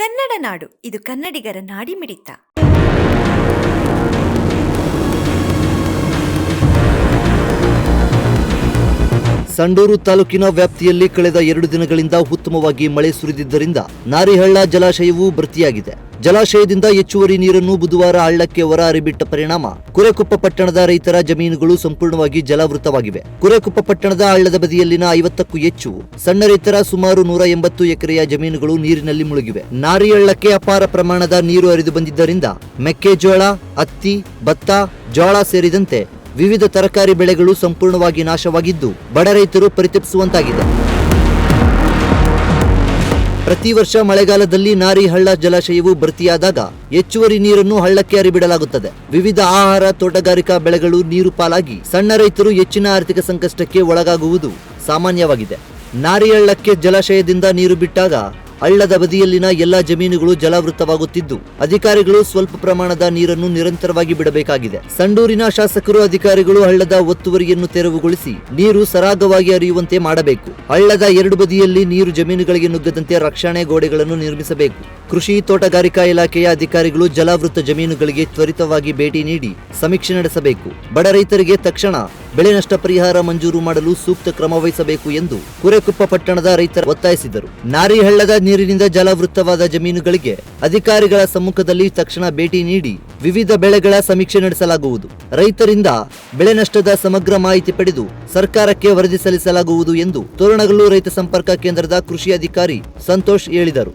ಕನ್ನಡ ನಾಡು, ಇದು ಕನ್ನಡಿಗರ ನಾಡಿ ಮಿಡಿತ. ಸಂಡೂರು ತಾಲೂಕಿನ ವ್ಯಾಪ್ತಿಯಲ್ಲಿ ಕಳೆದ ಎರಡು ದಿನಗಳಿಂದ ಉತ್ತಮವಾಗಿ ಮಳೆ ಸುರಿದಿದ್ದರಿಂದ ನಾರಿಹಳ್ಳ ಜಲಾಶಯವು ಭರ್ತಿಯಾಗಿದೆ. ಜಲಾಶಯದಿಂದ ಹೆಚ್ಚುವರಿ ನೀರನ್ನು ಬುಧವಾರ ಹಳ್ಳಕ್ಕೆ ಹೊರ ಹರಿಬಿಟ್ಟ ಪರಿಣಾಮ. ಕುರೆಕುಪ್ಪ ಪಟ್ಟಣದ ರೈತರ ಜಮೀನುಗಳು ಸಂಪೂರ್ಣವಾಗಿ ಜಲಾವೃತವಾಗಿವೆ. ಕುರೆಕುಪ್ಪ ಪಟ್ಟಣದ ಹಳ್ಳದ ಬದಿಯಲ್ಲಿನ ಐವತ್ತಕ್ಕೂ ಹೆಚ್ಚು ಸಣ್ಣ ರೈತರ ಸುಮಾರು ನೂರ ಎಂಬತ್ತು ಎಕರೆಯ ಜಮೀನುಗಳು ನೀರಿನಲ್ಲಿ ಮುಳುಗಿವೆ. ನಾರಿ ಹಳ್ಳಕ್ಕೆ ಅಪಾರ ಪ್ರಮಾಣದ ನೀರು ಹರಿದು ಬಂದಿದ್ದರಿಂದ ಮೆಕ್ಕೆಜೋಳ, ಹತ್ತಿ, ಭತ್ತ ಜೋಳ ಸೇರಿದಂತೆ ವಿವಿಧ ತರಕಾರಿ ಬೆಳೆಗಳು ಸಂಪೂರ್ಣವಾಗಿ ನಾಶವಾಗಿದ್ದು ಬಡ ರೈತರು ಪರಿತಪಿಸುವಂತಾಗಿದೆ. ಪ್ರತಿ ವರ್ಷ ಮಳೆಗಾಲದಲ್ಲಿ ನಾರಿ ಹಳ್ಳ ಜಲಾಶಯವು ಭರ್ತಿಯಾದಾಗ ಹೆಚ್ಚುವರಿ ನೀರನ್ನು ಹಳ್ಳಕ್ಕೆ ಹರಿಬಿಡಲಾಗುತ್ತದೆ. ವಿವಿಧ ಆಹಾರ, ತೋಟಗಾರಿಕಾ ಬೆಳೆಗಳು ನೀರು ಪಾಲಾಗಿ ಸಣ್ಣ ರೈತರು ಹೆಚ್ಚಿನ ಆರ್ಥಿಕ ಸಂಕಷ್ಟಕ್ಕೆ ಒಳಗಾಗುವುದು ಸಾಮಾನ್ಯವಾಗಿದೆ. ನಾರಿ ಹಳ್ಳಕ್ಕೆ ಜಲಾಶಯದಿಂದ ನೀರು ಬಿಟ್ಟಾಗ ಹಳ್ಳದ ಬದಿಯಲ್ಲಿನ ಎಲ್ಲಾ ಜಮೀನುಗಳು ಜಲಾವೃತವಾಗುತ್ತಿದ್ದು, ಅಧಿಕಾರಿಗಳು ಸ್ವಲ್ಪ ಪ್ರಮಾಣದ ನೀರನ್ನು ನಿರಂತರವಾಗಿ ಬಿಡಬೇಕಾಗಿದೆ. ಸಂಡೂರಿನ ಶಾಸಕರು, ಅಧಿಕಾರಿಗಳು ಹಳ್ಳದ ಒತ್ತುವರಿಯನ್ನು ತೆರವುಗೊಳಿಸಿ ನೀರು ಸರಾಗವಾಗಿ ಹರಿಯುವಂತೆ ಮಾಡಬೇಕು. ಹಳ್ಳದ ಎರಡು ಬದಿಯಲ್ಲಿ ನೀರು ಜಮೀನುಗಳಿಗೆ ನುಗ್ಗದಂತೆ ರಕ್ಷಣೆ ಗೋಡೆಗಳನ್ನು ನಿರ್ಮಿಸಬೇಕು. ಕೃಷಿ ತೋಟಗಾರಿಕಾ ಇಲಾಖೆಯ ಅಧಿಕಾರಿಗಳು ಜಲಾವೃತ ಜಮೀನುಗಳಿಗೆ ತ್ವರಿತವಾಗಿ ಭೇಟಿ ನೀಡಿ ಸಮೀಕ್ಷೆ ನಡೆಸಬೇಕು. ಬಡ ರೈತರಿಗೆ ತಕ್ಷಣ ಬೆಳೆ ನಷ್ಟ ಪರಿಹಾರ ಮಂಜೂರು ಮಾಡಲು ಸೂಕ್ತ ಕ್ರಮ ವಹಿಸಬೇಕು ಎಂದು ಕುರೆಕುಪ್ಪ ಪಟ್ಟಣದ ರೈತರು ಒತ್ತಾಯಿಸಿದರು. ನಾರಿಹಳ್ಳದ ನೀರಿನಿಂದ ಜಲಾವೃತ್ತವಾದ ಜಮೀನುಗಳಿಗೆ ಅಧಿಕಾರಿಗಳ ಸಮ್ಮುಖದಲ್ಲಿ ತಕ್ಷಣ ಭೇಟಿ ನೀಡಿ ವಿವಿಧ ಬೆಳೆಗಳ ಸಮೀಕ್ಷೆ ನಡೆಸಲಾಗುವುದು. ರೈತರಿಂದ ಬೆಳೆ ನಷ್ಟದ ಸಮಗ್ರ ಮಾಹಿತಿ ಪಡೆದು ಸರ್ಕಾರಕ್ಕೆ ವರದಿ ಸಲ್ಲಿಸಲಾಗುವುದು ಎಂದು ತೋರಣಗಲ್ಲು ರೈತ ಸಂಪರ್ಕ ಕೇಂದ್ರದ ಕೃಷಿ ಅಧಿಕಾರಿ ಸಂತೋಷ್ ಹೇಳಿದರು.